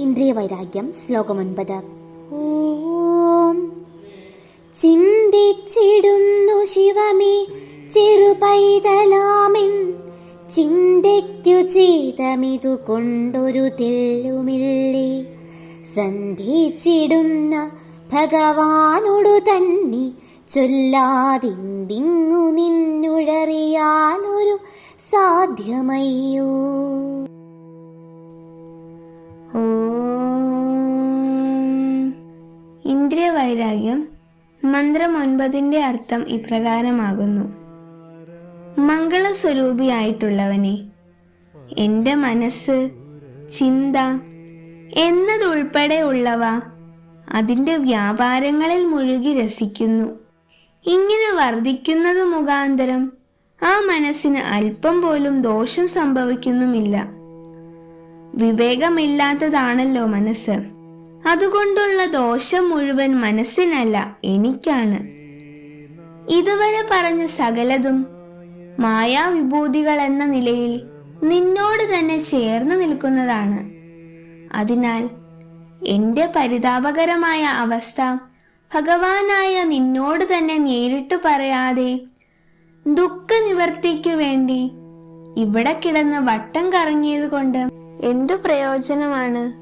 ഇന്ദ്രിയവൈരാഗ്യം ശ്ലോകം ഒൻപത് ഓം. ചിന്തിച്ചിടുന്നു ശിവമേ ചെറുപൈതലാമിൻ. ചിന്തയ്ക്കു ചെയ്തമിതു കൊണ്ടൊരു തെല്ലുമില്ലേ? സന്ധിച്ചിടുന്ന ഭഗവാനോടു തന്നെ ചൊല്ലാതിന്തിങ്ങു നിന്നുഴറിയാനൊരു സാധ്യമയ്യോ? ഇന്ദ്രിയവൈരാഗ്യം മന്ത്രം ഒൻപതിന്റെ അർത്ഥം ഇപ്രകാരമാകുന്നു. മംഗളസ്വരൂപിയായിട്ടുള്ളവനെ എന്റെ മനസ്സ് ചിന്ത എന്നതുൾപ്പെടെയുള്ളവ അതിന്റെ വ്യാപാരങ്ങളിൽ മുഴുകി രസിക്കുന്നു. ഇങ്ങനെ വർദ്ധിക്കുന്നത് മുഖാന്തരം ആ മനസ്സിന് അല്പം പോലും ദോഷം സംഭവിക്കുന്നുമില്ല. വിവേകമില്ലാത്തതാണല്ലോ മനസ്സ്. അതുകൊണ്ടുള്ള ദോഷം മുഴുവൻ മനസ്സിനല്ല എനിക്കാണ്. ഇതുവരെ പറഞ്ഞ സകലതും മായാവിഭൂതികൾ എന്ന നിലയിൽ നിന്നോട് തന്നെ ചേർന്ന് നിൽക്കുന്നതാണ്. അതിനാൽ എന്റെ പരിതാപകരമായ അവസ്ഥ ഭഗവാനായ നിന്നോട് തന്നെ നേരിട്ട് പറയാതെ ദുഃഖ നിവർത്തിക്കു വേണ്ടി ഇവിടെ കിടന്ന് വട്ടം കറങ്ങിയത് കൊണ്ട് എന്തു പ്രയോജനമാണ്?